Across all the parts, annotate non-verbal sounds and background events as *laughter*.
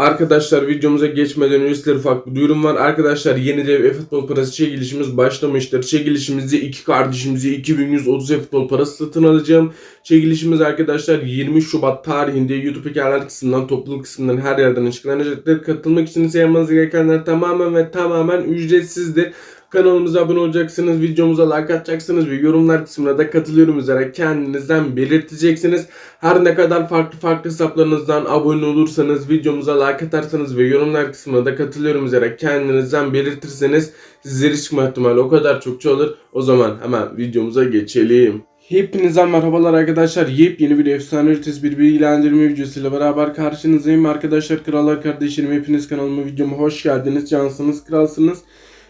Arkadaşlar videomuza geçmeden önce sizlere ufak bir duyurum var. Arkadaşlar yeni dev e-futbol parası çekilişimiz başlamıştır. Çekilişimizde iki kardeşimizi 2130 e-futbol parası satın alacağım. Çekilişimiz arkadaşlar 20 Şubat tarihinde YouTube hikayeler kısmından, topluluk kısmından her yerden açıklanacaktır. Katılmak için ise yapmanız gerekenler tamamen ve tamamen ücretsizdir. Kanalımıza abone olacaksınız, videomuza like atacaksınız ve yorumlar kısmına da katılıyorum üzere kendinizden belirteceksiniz. Her ne kadar farklı farklı hesaplarınızdan abone olursanız, videomuza like atarsanız ve yorumlar kısmına da katılıyorum üzere kendinizden belirtirseniz sizlere çıkma ihtimali o kadar çokça olur. O zaman hemen videomuza geçelim. Hepinize merhabalar arkadaşlar. Yepyeni bir efsane ötesi bir bilgilendirme videosuyla beraber karşınızdayım. Arkadaşlar krallar kardeşlerim hepiniz kanalıma videoma hoş geldiniz. Cansınız kralsınız.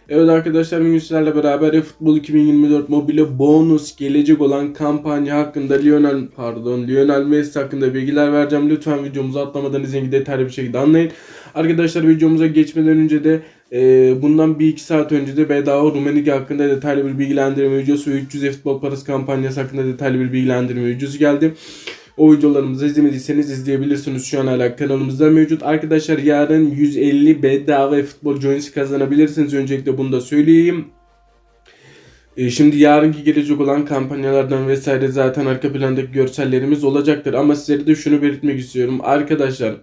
Evet arkadaşlar bugün sizlerle beraber Futbol 2024 mobile bonus gelecek olan kampanya hakkında Lionel pardon Lionel Messi hakkında bilgiler vereceğim. Lütfen videomuzu atlamadan izleyin detaylı bir şekilde anlayın. Arkadaşlar videomuza geçmeden önce de e, bundan bir iki saat önce de bedava Rumenigi hakkında detaylı bir bilgilendirme videosu ve 300 futbol parası kampanyası hakkında detaylı bir bilgilendirme videosu geldi. O videolarımızı izlemediyseniz izleyebilirsiniz. Şu an hala kanalımızda mevcut. Arkadaşlar yarın 150 bedava futbol joinsi kazanabilirsiniz. Öncelikle bunu da söyleyeyim. E, Şimdi yarınki gelecek olan kampanyalardan vesaire zaten arka plandaki görsellerimiz olacaktır. Ama sizlere de şunu belirtmek istiyorum. Arkadaşlar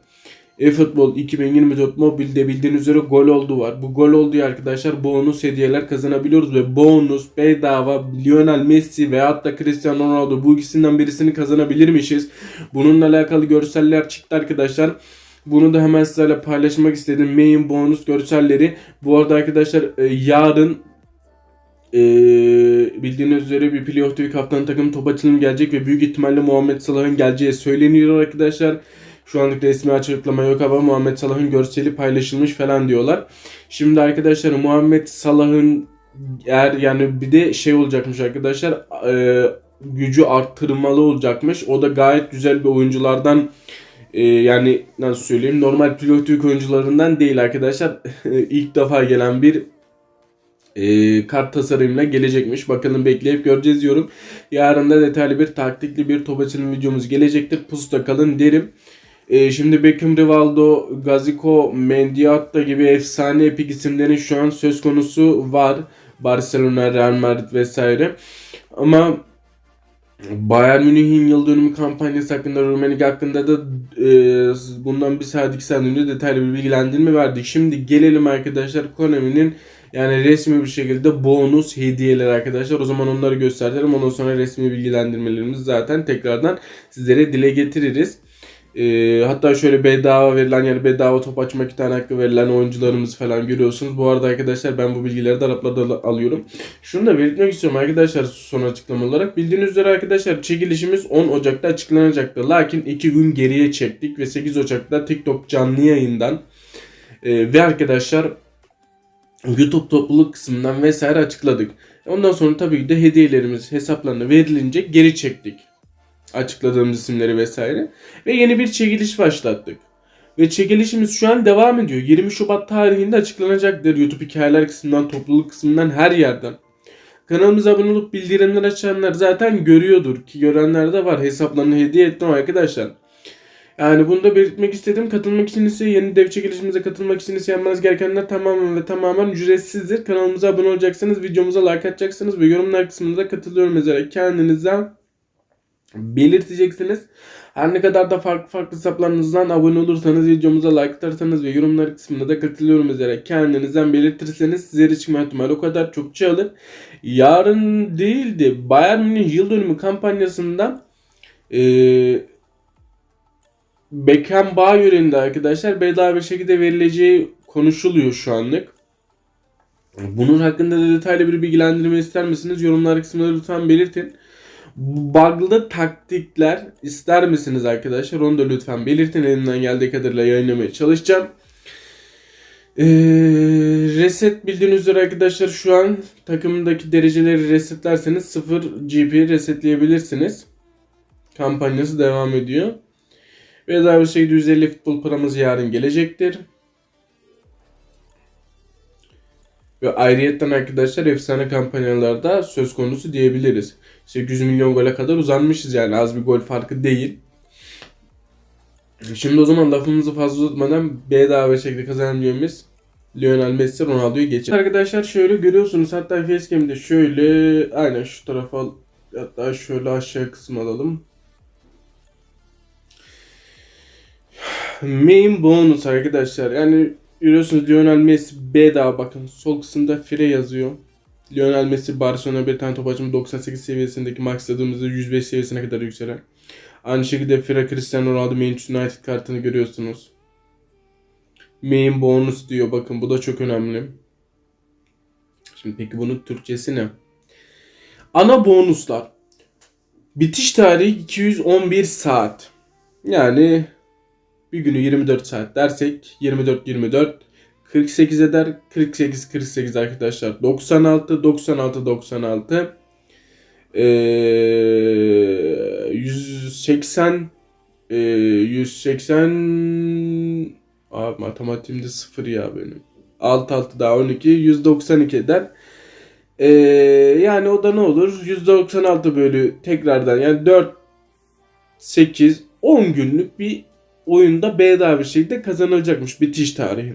eFootball 2024 mobilde bildiğiniz üzere gol oldu var. Bu gol olduğu arkadaşlar bonus hediyeler kazanabiliyoruz ve bonus bedava Lionel Messi veyahut da Cristiano Ronaldo bu ikisinden birisini kazanabilirmişiz. Bununla alakalı görseller çıktı arkadaşlar. Bunu da hemen sizlerle paylaşmak istedim. Main bonus görselleri. Bu arada arkadaşlar e, yarın e, bildiğiniz üzere bir playoff kaptan takım top açılım gelecek ve büyük ihtimalle Muhammed Salah'ın geleceği söyleniyor arkadaşlar. Şu anlık resmi açıklama yok ama Muhammed Salah'ın görseli paylaşılmış falan diyorlar. Şimdi arkadaşlar Muhammed Salah'ın eğer yani bir de şey olacakmış arkadaşlar e, gücü arttırmalı olacakmış. O da gayet güzel bir oyunculardan e, yani nasıl söyleyeyim normal pilot Türk oyuncularından değil arkadaşlar. *laughs* İlk defa gelen bir e, kart tasarımıyla gelecekmiş. Bakalım bekleyip göreceğiz diyorum. Yarın da detaylı bir taktikli bir top açılım videomuz gelecektir. Pusta kalın derim. E, şimdi Beckham, Rivaldo, Gaziko, Mendiatta gibi efsane epik isimlerin şu an söz konusu var. Barcelona, Real Madrid vesaire. Ama Bayern Münih'in yıl dönümü kampanyası hakkında Rumenig hakkında da e, bundan bir saat iki saat önce detaylı bir bilgilendirme verdik. Şimdi gelelim arkadaşlar Konami'nin yani resmi bir şekilde bonus hediyeler arkadaşlar. O zaman onları göstereceğim. Ondan sonra resmi bilgilendirmelerimizi zaten tekrardan sizlere dile getiririz. Ee, hatta şöyle bedava verilen yani bedava top açma iki tane hakkı verilen oyuncularımız falan görüyorsunuz. Bu arada arkadaşlar ben bu bilgileri de Araplarda alıyorum. Şunu da belirtmek istiyorum arkadaşlar son açıklama olarak. Bildiğiniz üzere arkadaşlar çekilişimiz 10 Ocak'ta açıklanacaktı. Lakin 2 gün geriye çektik ve 8 Ocak'ta TikTok canlı yayından e, ve arkadaşlar YouTube topluluk kısmından vesaire açıkladık. Ondan sonra tabii de hediyelerimiz hesaplarına verilince geri çektik açıkladığımız isimleri vesaire. Ve yeni bir çekiliş başlattık. Ve çekilişimiz şu an devam ediyor. 20 Şubat tarihinde açıklanacaktır. YouTube hikayeler kısmından, topluluk kısmından her yerden. Kanalımıza abone olup bildirimler açanlar zaten görüyordur ki görenler de var. Hesaplarını hediye ettim arkadaşlar. Yani bunu da belirtmek istedim. Katılmak için ise yeni dev çekilişimize katılmak için ise yapmanız gerekenler tamamen ve tamamen ücretsizdir. Kanalımıza abone olacaksınız, videomuza like atacaksınız ve yorumlar kısmında da katılıyorum mesela kendinizden belirteceksiniz. Her ne kadar da farklı farklı hesaplarınızdan abone olursanız, videomuza like atarsanız ve yorumlar kısmında da katılıyorum üzere kendinizden belirtirseniz sizlere çıkma ihtimali o kadar çokça alır. Yarın değildi. Bayern Münih yıl dönümü kampanyasından eee Beckham Bayern'de arkadaşlar bedava bir şekilde verileceği konuşuluyor şu anlık. Bunun hakkında da detaylı bir bilgilendirme ister misiniz? Yorumlar kısmında lütfen belirtin. Bug'lı taktikler ister misiniz arkadaşlar? Onu da lütfen belirtin. Elimden geldiği kadarıyla yayınlamaya çalışacağım. Ee, reset bildiğiniz üzere arkadaşlar şu an takımdaki dereceleri resetlerseniz 0 GP resetleyebilirsiniz. Kampanyası devam ediyor. Ve daha bir şekilde 150 futbol paramız yarın gelecektir. Ve ayrıyetten arkadaşlar efsane kampanyalarda söz konusu diyebiliriz. 800 milyon gole kadar uzanmışız yani az bir gol farkı değil. Şimdi o zaman lafımızı fazla uzatmadan bedava şekilde kazanan yönümüz Lionel Messi Ronaldo'yu geçer. Arkadaşlar şöyle görüyorsunuz hatta facecam'de şöyle aynen şu tarafa hatta şöyle aşağı kısmı alalım. Main bonus arkadaşlar yani görüyorsunuz Lionel Messi bedava bakın sol kısımda fire yazıyor. Lionel Messi Barcelona bir tane top açımı 98 seviyesindeki maksadığımızda 105 seviyesine kadar yükselen. Aynı şekilde Fira Cristiano Ronaldo Manchester United kartını görüyorsunuz. Main bonus diyor bakın bu da çok önemli. Şimdi peki bunun Türkçesi ne? Ana bonuslar. Bitiş tarihi 211 saat. Yani bir günü 24 saat dersek 24 24 48 eder. 48 48 arkadaşlar. 96 96 96 ee, 180 ee, 180 Abi matematiğimde sıfır ya benim. 6 6 daha 12 192 eder. Ee, yani o da ne olur? 196 bölü tekrardan yani 4 8 10 günlük bir oyunda bedava bir şekilde kazanılacakmış bitiş tarihi.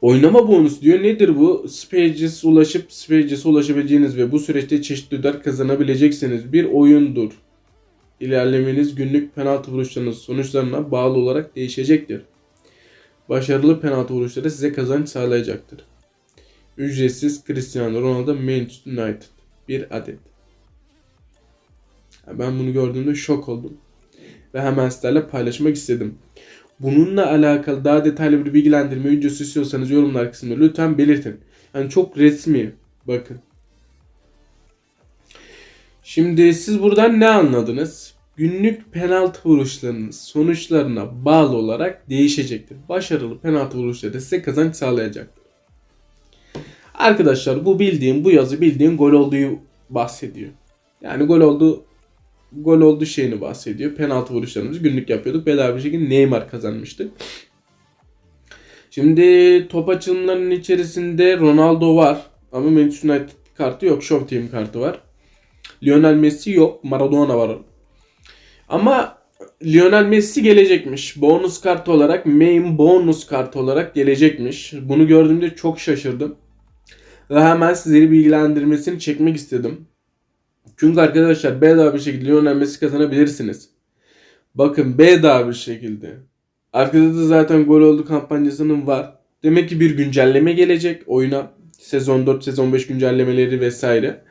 Oynama bonus diyor. Nedir bu? Spages ulaşıp Spages'e ulaşabileceğiniz ve bu süreçte çeşitli ödül kazanabileceksiniz bir oyundur. İlerlemeniz günlük penaltı vuruşlarınız sonuçlarına bağlı olarak değişecektir. Başarılı penaltı vuruşları size kazanç sağlayacaktır. Ücretsiz Cristiano Ronaldo Manchester United. Bir adet. Ben bunu gördüğümde şok oldum. Ve hemen sizlerle paylaşmak istedim. Bununla alakalı daha detaylı bir bilgilendirme videosu istiyorsanız yorumlar kısmında lütfen belirtin. Yani çok resmi. Bakın. Şimdi siz buradan ne anladınız? Günlük penaltı vuruşlarınız sonuçlarına bağlı olarak değişecektir. Başarılı penaltı vuruşları size kazanç sağlayacaktır. Arkadaşlar bu bildiğim bu yazı bildiğim gol olduğu bahsediyor. Yani gol oldu gol oldu şeyini bahsediyor. Penaltı vuruşlarımızı günlük yapıyorduk. Bedava bir şekilde Neymar kazanmıştı. Şimdi top açılımlarının içerisinde Ronaldo var. Ama Manchester United kartı yok. Show Team kartı var. Lionel Messi yok. Maradona var. Ama Lionel Messi gelecekmiş. Bonus kartı olarak, main bonus kartı olarak gelecekmiş. Bunu gördüğümde çok şaşırdım. Ve hemen sizleri bilgilendirmesini çekmek istedim. Çünkü arkadaşlar bedava bir şekilde Lionel Messi kazanabilirsiniz. Bakın bedava bir şekilde. Arkada da zaten gol oldu kampanyasının var. Demek ki bir güncelleme gelecek oyuna. Sezon 4, sezon 5 güncellemeleri vesaire.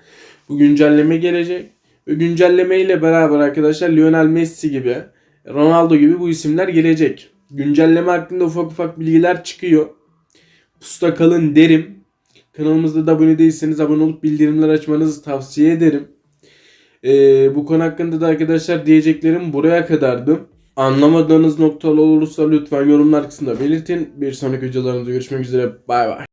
Bu güncelleme gelecek. Ve güncelleme ile beraber arkadaşlar Lionel Messi gibi, Ronaldo gibi bu isimler gelecek. Güncelleme hakkında ufak ufak bilgiler çıkıyor. Pusta kalın derim. Kanalımızda da abone değilseniz abone olup bildirimler açmanızı tavsiye ederim. Ee, bu konu hakkında da arkadaşlar diyeceklerim buraya kadardı. Anlamadığınız noktalar olursa lütfen yorumlar kısmında belirtin. Bir sonraki videolarımızda görüşmek üzere. Bay bay.